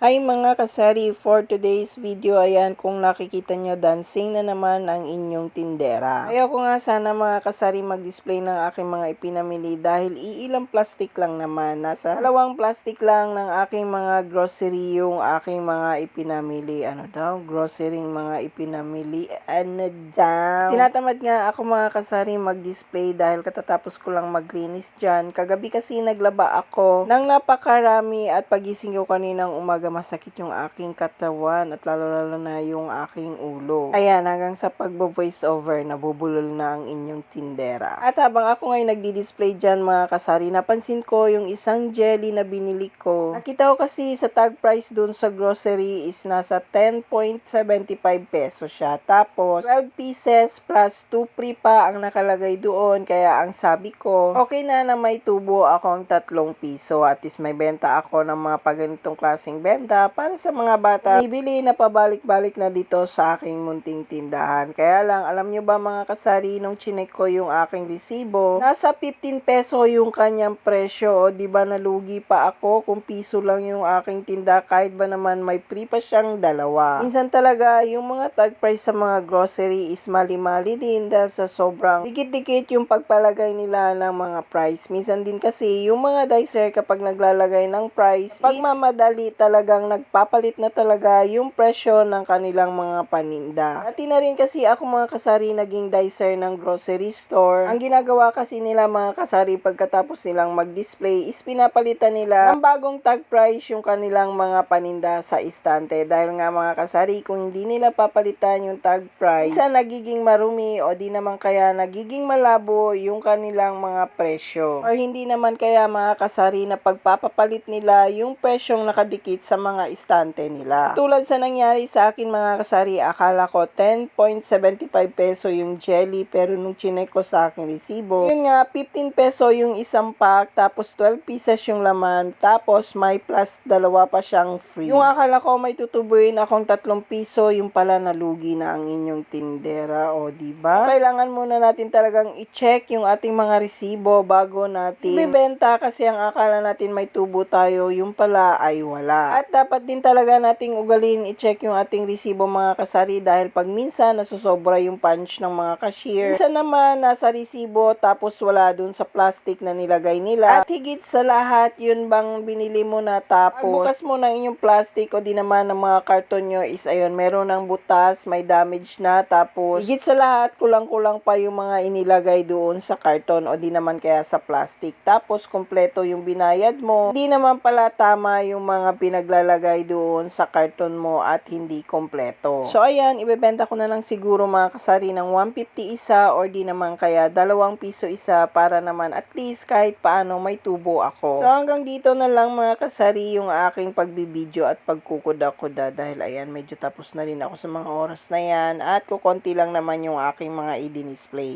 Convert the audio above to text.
Hi mga kasari, for today's video, ayan kung nakikita nyo, dancing na naman ang inyong tindera. Ayaw ko nga sana mga kasari mag-display ng aking mga ipinamili dahil iilang plastic lang naman. Nasa dalawang plastic lang ng aking mga grocery yung aking mga ipinamili. Ano daw? Grocery mga ipinamili. Ano daw? Tinatamad nga ako mga kasari mag-display dahil katatapos ko lang maglinis dyan. Kagabi kasi naglaba ako ng napakarami at pagising ko kaninang umaga masakit yung aking katawan at lalo-lalo na yung aking ulo. Ayan, hanggang sa pagbo-voice over, nabubulol na ang inyong tindera. At habang ako ngayon nagdi-display dyan mga kasari, napansin ko yung isang jelly na binili ko. Nakita ko kasi sa tag price dun sa grocery is nasa 10.75 pesos siya. Tapos, 12 pieces plus 2 free pa ang nakalagay doon. Kaya ang sabi ko, okay na na may tubo akong tatlong piso. At least may benta ako ng mga paganitong klaseng benta para sa mga bata. Bibili na pabalik-balik na dito sa aking munting tindahan. Kaya lang, alam nyo ba mga kasari, nung chinek ko yung aking resibo, nasa 15 peso yung kanyang presyo. O, di ba nalugi pa ako kung piso lang yung aking tinda kahit ba naman may free pa siyang dalawa. Minsan talaga, yung mga tag price sa mga grocery is mali-mali din dahil sa sobrang dikit-dikit yung pagpalagay nila ng mga price. Minsan din kasi, yung mga dicer kapag naglalagay ng price, pagmamadali talagang nagpapalit na talaga yung presyo ng kanilang mga paninda. Dati na rin kasi ako mga kasari naging dicer ng grocery store. Ang ginagawa kasi nila mga kasari pagkatapos nilang mag-display is pinapalitan nila ng bagong tag price yung kanilang mga paninda sa istante. Dahil nga mga kasari kung hindi nila papalitan yung tag price, isa nagiging marumi o di naman kaya nagiging malabo yung kanilang mga presyo. Or hindi naman kaya mga kasari na pagpapapalit nila yung presyong nakadikit sa mga istante nila. Tulad sa nangyari sa akin mga kasari, akala ko 10.75 peso yung jelly pero nung chinek ko sa akin resibo, yun nga 15 peso yung isang pack tapos 12 pieces yung laman tapos may plus dalawa pa siyang free. Yung akala ko may tutubuin akong 3 piso yung pala nalugi na ang inyong tindera o di ba? Kailangan muna natin talagang i-check yung ating mga resibo bago natin ibebenta kasi ang akala natin may tubo tayo yung pala ay wala. At dapat din talaga nating ugalin i-check yung ating resibo mga kasari dahil pag minsan nasusobra yung punch ng mga cashier. Minsan naman nasa resibo tapos wala dun sa plastic na nilagay nila. At higit sa lahat yun bang binili mo na tapos bukas mo na inyong plastic o di naman ng mga karton nyo is ayun meron ng butas, may damage na tapos higit sa lahat kulang-kulang pa yung mga inilagay doon sa karton o di naman kaya sa plastic. Tapos kompleto yung binayad mo. Hindi naman pala tama yung mga pinaglalagay doon sa karton mo at hindi kompleto. So ayan, ibebenta ko na lang siguro mga kasari ng 150 isa or di naman kaya dalawang piso isa para naman at least kahit paano may tubo ako. So hanggang dito na lang mga kasari yung aking pagbibideo at pagkukuda-kuda dahil ayan medyo tapos na rin ako sa mga oras na yan at kukonti lang naman yung aking mga i-display.